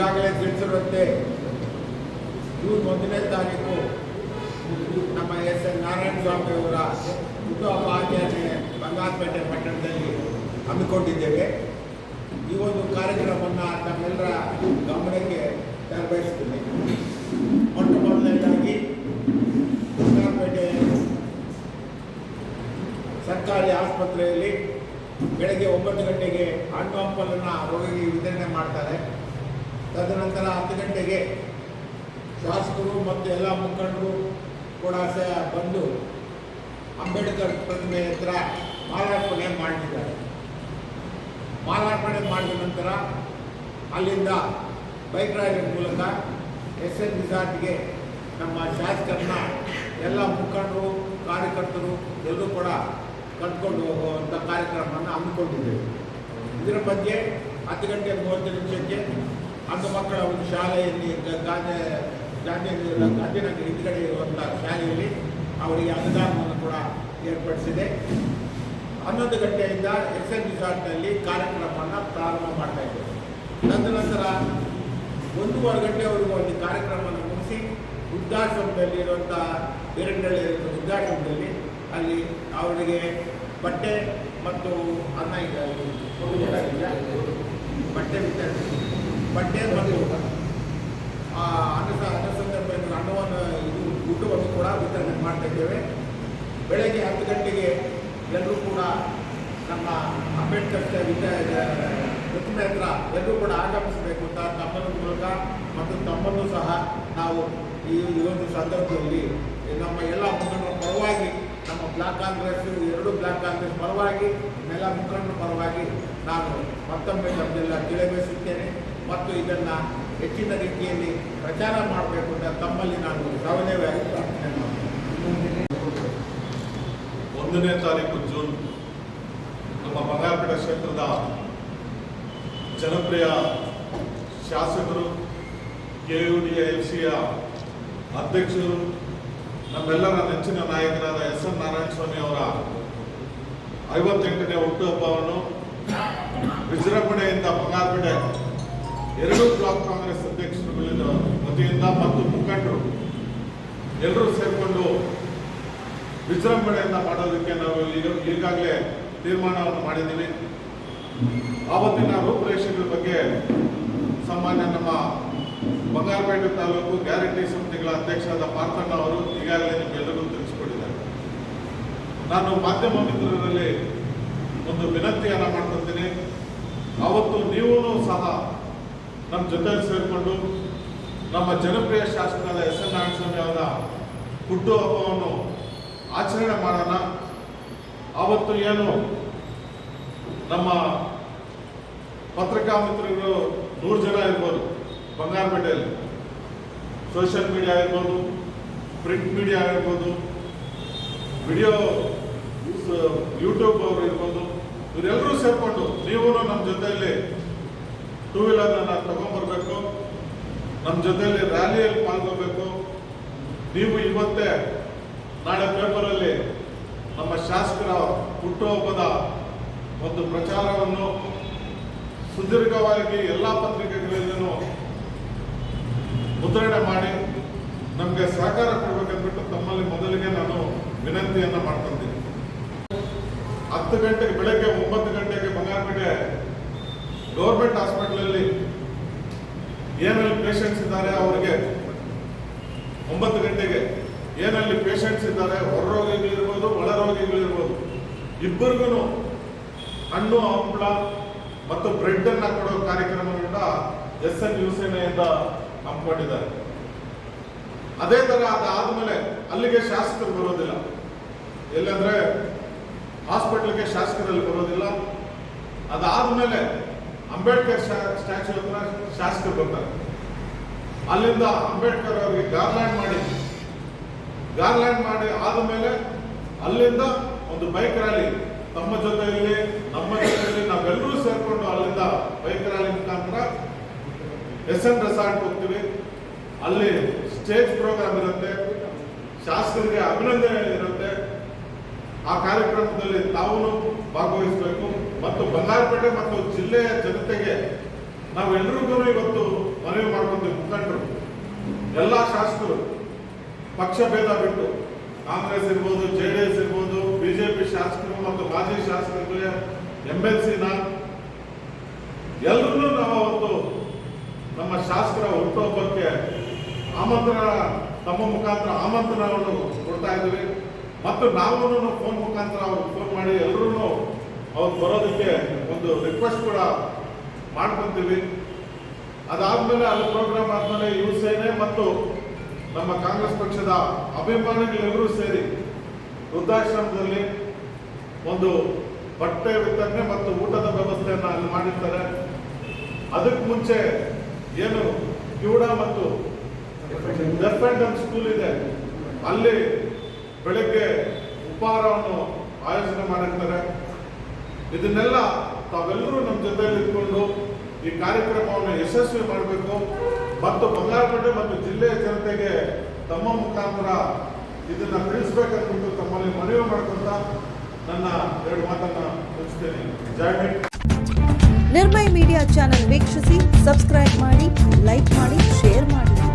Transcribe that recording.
ಮುಂದೆ ಜೂನ್ ಒಂದನೇ ತಾರೀಕು ನಮ್ಮ ಎಸ್ ಎನ್ ನಾರಾಯಣ ಸ್ವಾಮಿ ಅವರ ಹುಟ್ಟುಹಬ್ಬ ಆಚರಣೆ ಬಂಗಾರಪೇಟೆ ಪಟ್ಟಣದಲ್ಲಿ ಹಮ್ಮಿಕೊಂಡಿದ್ದೇವೆ. ಈ ಒಂದು ಕಾರ್ಯಕ್ರಮವನ್ನು ತಮ್ಮೆಲ್ಲರ ಗಮನಕ್ಕೆ ತರಬಯಸ್ತೀನಿ ಮೊಟ್ಟ ಮೊದಲನೇದಾಗಿ ಬಂಗಾರಪೇಟೆ ಸರ್ಕಾರಿ ಆಸ್ಪತ್ರೆಯಲ್ಲಿ ಬೆಳಗ್ಗೆ ಒಂಬತ್ತು ಗಂಟೆಗೆ ಹಣ್ಣು ಹಂಪಲನ್ನು ರೋಗಿಗೆ ವಿತರಣೆ ಮಾಡ್ತಾರೆ. ತದನಂತರ ಹತ್ತು ಗಂಟೆಗೆ ಶಾಸಕರು ಮತ್ತು ಎಲ್ಲ ಮುಖಂಡರು ಕೂಡ ಸಹ ಬಂದು ಅಂಬೇಡ್ಕರ್ ಪ್ರತಿಮೆ ಹತ್ರ ಮಾಲಾರ್ಪಣೆ ಮಾಡಿದ್ದಾರೆ. ಮಾಲಾರ್ಪಣೆ ಮಾಡಿದ ನಂತರ ಅಲ್ಲಿಂದ ಬೈಕ್ ರ್ಯಾಲಿ ಮೂಲಕ ಎಸ್ ಎನ್ ರಿಸಾರ್ಟ್ಗೆ ನಮ್ಮ ಶಾಸಕರನ್ನ ಎಲ್ಲ ಮುಖಂಡರು, ಕಾರ್ಯಕರ್ತರು ಎಲ್ಲರೂ ಕೂಡ ಕಟ್ಕೊಂಡು ಹೋಗುವಂಥ ಕಾರ್ಯಕ್ರಮವನ್ನು ಹಮ್ಮಿಕೊಂಡಿದ್ದೇವೆ. ಇದರ ಬಗ್ಗೆ ಹತ್ತು ಗಂಟೆ ಮೂವತ್ತು ನಿಮಿಷಕ್ಕೆ ಮಕ್ಕಳ ಒಂದು ಶಾಲೆಯಲ್ಲಿ ಗಾಂಧಿ ಗಾಜಿನ ಗಾಂಧಿನಗರ ಹಿಂದ್ಗಡೆ ಇರುವಂಥ ಶಾಲೆಯಲ್ಲಿ ಅವರಿಗೆ ಅನುದಾನವನ್ನು ಕೂಡ ಏರ್ಪಡಿಸಿದೆ. ಹನ್ನೊಂದು ಗಂಟೆಯಿಂದ ಎಸ್ ಎನ್ ರಿಸಾರ್ಟ್ನಲ್ಲಿ ಕಾರ್ಯಕ್ರಮವನ್ನು ಪ್ರಾರಂಭ ಮಾಡ್ತಾ ಇದ್ದೇವೆ ತದನಂತರ ಒಂದೂವರೆ ಗಂಟೆವರೆಗೂ ಒಂದು ಕಾರ್ಯಕ್ರಮವನ್ನು ಮುಗಿಸಿ ವೃದ್ಧಾಶ್ರಮದಲ್ಲಿ ಇರುವಂಥ ಬೇರೆಂಡಳ್ಳಿ ವೃದ್ಧಾಶ್ರಮದಲ್ಲಿ ಅಲ್ಲಿ ಅವರಿಗೆ ಬಟ್ಟೆ ಮತ್ತು ಅನ್ನ ಅಲ್ಲಿ ಇದೆ. ಬಟ್ಟೆ ವಿತರಣೆ. ಬಟ್ಟೆ ಮತ್ತು ಆ, ಅನ್ನ ಅನ್ನ ಸಂದರ್ಭದಲ್ಲಿ ಅನ್ನವನ್ನು ಇದು ಊಟವನ್ನು ಕೂಡ ವಿತರಣೆ ಮಾಡ್ತಾ ಇದ್ದೇವೆ. ಬೆಳಗ್ಗೆ ಹತ್ತು ಗಂಟೆಗೆ ಎಲ್ಲರೂ ಕೂಡ ನಮ್ಮ ಅಂಬೇಡ್ಕರ್ ವಿದ್ಯಾ ಪ್ರತಿಮೆ ಹತ್ರ ಎಲ್ಲರೂ ಕೂಡ ಆಗಮಿಸಬೇಕು ಅಂತ ತಮ್ಮನ ಮೂಲಕ ಮತ್ತು ತಮ್ಮನ್ನು ಸಹ ನಾವು ಈ ಒಂದು ಸಂದರ್ಭದಲ್ಲಿ ನಮ್ಮ ಎಲ್ಲ ಮುಖಂಡರ ಪರವಾಗಿ ನಮ್ಮ ಬ್ಲಾಕ್ ಕಾಂಗ್ರೆಸ್ ಎರಡು ಬ್ಲಾಕ್ ಕಾಂಗ್ರೆಸ್ ಪರವಾಗಿ ಎಲ್ಲ ಮುಖಂಡರ ಪರವಾಗಿ ನಾನು ಮತ್ತೊಮ್ಮೆ ನಮ್ಮೆಲ್ಲ ತಿಳಿಬಯಸುತ್ತೇನೆ ಮತ್ತು ಇದನ್ನು ಹೆಚ್ಚಿನ ರೀತಿಯಲ್ಲಿ ಪ್ರಚಾರ ಮಾಡಬೇಕು ಅಂತ ತಮ್ಮಲ್ಲಿ ನಾನು ಮಾಡ್ತೀನಿ ಒಂದನೇ ತಾರೀಕು ಜೂನ್, ನಮ್ಮ ಬಂಗಾರಪೇಟೆ ಕ್ಷೇತ್ರದ ಜನಪ್ರಿಯ ಶಾಸಕರು ಕೆ ಯು ಡಿ ಎಫ್ ಸಿಯ ಅಧ್ಯಕ್ಷರು, ನಮ್ಮೆಲ್ಲರ ನೆಚ್ಚಿನ ನಾಯಕರಾದ ಎಸ್ ಎನ್ ನಾರಾಯಣ ಸ್ವಾಮಿ ಅವರ ಐವತ್ತೆಂಟನೇ ಹುಟ್ಟುಹಬ್ಬವನ್ನು ವಿಜೃಂಭಣೆಯಿಂದ ಬಂಗಾರಪೇಟೆ ಎರಡು ಬ್ಲಾಕ್ ಕಾಂಗ್ರೆಸ್ ಅಧ್ಯಕ್ಷರುಗಳಿಂದ ವತಿಯಿಂದ ಮತ್ತು ಮುಖಂಡರು ಎಲ್ಲರೂ ಸೇರಿಕೊಂಡು ವಿಜೃಂಭಣೆಯಿಂದ ಮಾಡೋದಕ್ಕೆ ನಾವು ಈಗ ಈಗಾಗಲೇ ತೀರ್ಮಾನವನ್ನು ಮಾಡಿದ್ದೀವಿ. ಆವತ್ತಿನ ರೂಪುರೇಷೆಗಳ ಬಗ್ಗೆ ಸಾಮಾನ್ಯ ನಮ್ಮ ಬಂಗಾರಪೇಟೆ ತಾಲೂಕು ಗ್ಯಾರಂಟಿ ಸಮಿತಿಗಳ ಅಧ್ಯಕ್ಷರಾದ ಪಾರ್ಥಣ್ಣ ಅವರು ಈಗಾಗಲೇ ನಿಮ್ಗೆಲ್ಲರಿಗೂ ತಿಳಿಸಿಕೊಟ್ಟಿದ್ದಾರೆ. ನಾನು ಮಾಧ್ಯಮ ಮಿತ್ರರಲ್ಲಿ ಒಂದು ವಿನಂತಿಯನ್ನು ಮಾಡ್ಕೊತೀನಿ ಅವತ್ತು ನೀವು ಸಹ ನಮ್ಮ ಜೊತೆಯಲ್ಲಿ ಸೇರಿಕೊಂಡು ನಮ್ಮ ಜನಪ್ರಿಯ ಶಾಸಕರಾದ ಎಸ್ ಎನ್ ನಾರಾಯಣಸ್ವಾಮಿ ಅವರ ಹುಟ್ಟುಹಬ್ಬವನ್ನು ಆಚರಣೆ ಮಾಡೋಣ. ಆವತ್ತು ಏನು ನಮ್ಮ ಪತ್ರಿಕಾ ಮಿತ್ರರು ನೂರು ಜನ ಇರ್ಬೋದು, ಬಂಗಾರಪೇಟೆಯಲ್ಲಿ. ಸೋಷಿಯಲ್ ಮೀಡಿಯಾ ಇರ್ಬೋದು, ಪ್ರಿಂಟ್ ಮೀಡಿಯಾ ಇರ್ಬೋದು, ವಿಡಿಯೋ ಯೂಟ್ಯೂಬ್ ಅವರು ಇರ್ಬೋದು ಇವರೆಲ್ಲರೂ ಸೇರಿಕೊಂಡು ನೀವು ನಮ್ಮ ಜೊತೆಯಲ್ಲಿ ಟೂ ವೀಲರ್ನ ತಗೊಂಡ್ಬರ್ಬೇಕು. ನಮ್ಮ ಜೊತೆಯಲ್ಲಿ ರ್ಯಾಲಿಯಲ್ಲಿ ಪಾಲ್ಗೋಬೇಕು ನೀವು ಇವತ್ತೇ ನಾಳೆ ಪೇಪರಲ್ಲಿ ನಮ್ಮ ಶಾಸಕರ ಹುಟ್ಟುಹಬ್ಬದ ಒಂದು ಪ್ರಚಾರವನ್ನು ಸುದೀರ್ಘವಾಗಿ ಎಲ್ಲ ಪತ್ರಿಕೆಗಳಿಂದನೂ ಮುದ್ರಣೆ ಮಾಡಿ ನಮಗೆ ಸಹಕಾರ ಕೊಡಬೇಕಂದ್ಬಿಟ್ಟು ತಮ್ಮಲ್ಲಿ ಮೊದಲಿಗೆ ನಾನು ವಿನಂತಿಯನ್ನು ಮಾಡ್ಕೊತೀನಿ. ಹತ್ತು ಗಂಟೆಗೆ ಬೆಳಗ್ಗೆ ಒಂಬತ್ತು ಗಂಟೆಗೆ ಬಂಗಾರಪೇಟೆ ಗೌರ್ಮೆಂಟ್ ಹಾಸ್ಪಿಟಲಲ್ಲಿ ಏನಲ್ಲಿ ಪೇಷಂಟ್ಸ್ ಇದ್ದಾರೆ ಅವರಿಗೆ ಒಂಬತ್ತು ಗಂಟೆಗೆ. ಏನಲ್ಲಿ ಪೇಷಂಟ್ಸ್ ಇದ್ದಾರೆ ಹೊರ ರೋಗಿಗಳಿರ್ಬೋದು ಒಳ ರೋಗಿಗಳಿರ್ಬೋದು ಇಬ್ಬರಿಗೂ ಹಣ್ಣು, ಹಂಪಳ ಮತ್ತು ಬ್ರೆಡ್ ಅನ್ನ ಕೊಡೋ ಕೂಡ ಎಸ್ ಎನ್ ಯು ಸೇನೆಯಿಂದ ಹಮ್ಮಿಕೊಂಡಿದ್ದಾರೆ. ಅದೇ ತರ ಅದಾದ್ಮೇಲೆ ಅಲ್ಲಿಗೆ ಶಾಸಕರು ಬರೋದಿಲ್ಲ. ಎಲ್ಲಂದ್ರೆ ಹಾಸ್ಪಿಟಲ್ಗೆ ಶಾಸಕರಲ್ಲಿ ಬರೋದಿಲ್ಲ. ಅದಾದ್ಮೇಲೆ ಅಂಬೇಡ್ಕರ್ ಸ್ಟ್ಯಾಚ್ಯೂ ಹತ್ರ ಶಾಸಕರು ಬರ್ತಾರೆ. ಅಲ್ಲಿಂದ ಅಂಬೇಡ್ಕರ್ ಅವರಿಗೆ ಗಾರ್ಲ್ಯಾಂಡ್ ಮಾಡಿ. ಗಾರ್ಲ್ಯಾಂಡ್ ಮಾಡಿ ಆದಮೇಲೆ ಅಲ್ಲಿಂದ ಒಂದು ಬೈಕ್ ರ್ಯಾಲಿ. ತಮ್ಮ ಜೊತೆಯಲ್ಲಿ, ನಮ್ಮ ಜೊತೆಯಲ್ಲಿ ನಾವೆಲ್ಲರೂ ಸೇರ್ಕೊಂಡು ಅಲ್ಲಿಂದ ಬೈಕ್ ರ್ಯಾಲಿ ಮುಖಾಂತರ ಎಸ್ ಎನ್ ರೆಸಾರ್ಟ್ ಹೋಗ್ತೀವಿ. ಅಲ್ಲಿ ಸ್ಟೇಜ್ ಪ್ರೋಗ್ರಾಮ್ ಇರುತ್ತೆ. ಶಾಸಕರಿಗೆ ಅಭಿನಂದನೆ ಇರುತ್ತೆ ಆ ಕಾರ್ಯಕ್ರಮದಲ್ಲಿ ತಾವು ಭಾಗವಹಿಸಬೇಕು. ಮತ್ತು ಬಂಗಾರಪೇಟೆ ಮತ್ತು ಜಿಲ್ಲೆಯ ಜನತೆಗೆ ನಾವೆಲ್ಲರಿಗೂ ಇವತ್ತು ಮನವಿ ಮಾಡ್ಕೊಂತೀವಿ. ಮುಖಂಡರು, ಎಲ್ಲ ಶಾಸಕರು, ಪಕ್ಷ ಭೇದ ಬಿಟ್ಟು ಕಾಂಗ್ರೆಸ್ ಇರ್ಬೋದು, ಜೆ ಡಿ ಎಸ್ ಇರ್ಬೋದು ಬಿಜೆಪಿ ಶಾಸಕರು ಮತ್ತು ಮಾಜಿ ಶಾಸಕರಿಗೆ ಎಂ ಎಲ್ ಸಿನ ಎಲ್ಲರೂ ನಾವು ಅವತ್ತು ನಮ್ಮ ಶಾಸಕರ ಹುಟ್ಟುಹಬ್ಬಕ್ಕೆ ಆಮಂತ್ರಣ, ತಮ್ಮ ಮುಖಾಂತರ ಆಮಂತ್ರಣವನ್ನು ಕೊಡ್ತಾ ಇದ್ದೀವಿ. ಮತ್ತು ನಾವು ಫೋನ್ ಮುಖಾಂತರ ಅವ್ರಿಗೆ ಫೋನ್ ಮಾಡಿ ಎಲ್ಲರೂ ಅವ್ರು ಬರೋದಕ್ಕೆ ಒಂದು ರಿಕ್ವೆಸ್ಟ್ ಕೂಡ ಮಾಡ್ಕೊತೀವಿ. ಅದಾದಮೇಲೆ ಅಲ್ಲಿ ಪ್ರೋಗ್ರಾಮ್ ಆದಮೇಲೆ ಯುವ ಸೇನೆ ಮತ್ತು ನಮ್ಮ ಕಾಂಗ್ರೆಸ್ ಪಕ್ಷದ ಅಭಿಮಾನಿಗಳೆಲ್ಲರೂ ಸೇರಿ ವೃದ್ಧಾಶ್ರಮದಲ್ಲಿ ಒಂದು ಬಟ್ಟೆ ವಿತರಣೆ ಮತ್ತು ಊಟದ ವ್ಯವಸ್ಥೆಯನ್ನು ಅಲ್ಲಿ ಮಾಡಿರ್ತಾರೆ. ಅದಕ್ಕೆ ಮುಂಚೆ ಏನು ಕಿವುಡ ಮತ್ತು ಡೆಫ್ ಅಂಡ್ ಸ್ಕೂಲ್ ಇದೆ. ಅಲ್ಲಿ ಬೆಳಗ್ಗೆ ಉಪಹಾರವನ್ನು ಆಯೋಜನೆ ಮಾಡಿರ್ತಾರೆ. ಇದನ್ನೆಲ್ಲ ತಾವೆಲ್ಲರೂ ನಮ್ಮ ಜೊತೆಯಲ್ಲಿ ಇಟ್ಕೊಂಡು ಈ ಕಾರ್ಯಕ್ರಮವನ್ನು ಯಶಸ್ವಿ ಮಾಡಬೇಕು. ಮತ್ತು ಬಂಗಾರಪೇಟೆ ಮತ್ತು ಜಿಲ್ಲೆಯ ಜನತೆಗೆ ತಮ್ಮ ಮುಖಾಂತರ ಇದನ್ನ ತಿಳಿಸ್ಬೇಕಂದ್ಬಿಟ್ಟು ತಮ್ಮಲ್ಲಿ ಮನವಿ ಮಾಡ್ಕೊಂತ ನನ್ನ ಎರಡು ಮಾತನ್ನ ಮುಗಿಸ್ತೇನೆ. ಜೈ ಹಿಂದ್. ನಿರ್ಮಯ ಮೀಡಿಯಾ ಚಾನೆಲ್ ವೀಕ್ಷಿಸಿ, ಸಬ್ಸ್ಕ್ರೈಬ್ ಮಾಡಿ, ಲೈಕ್ ಮಾಡಿ, ಶೇರ್ ಮಾಡಿ.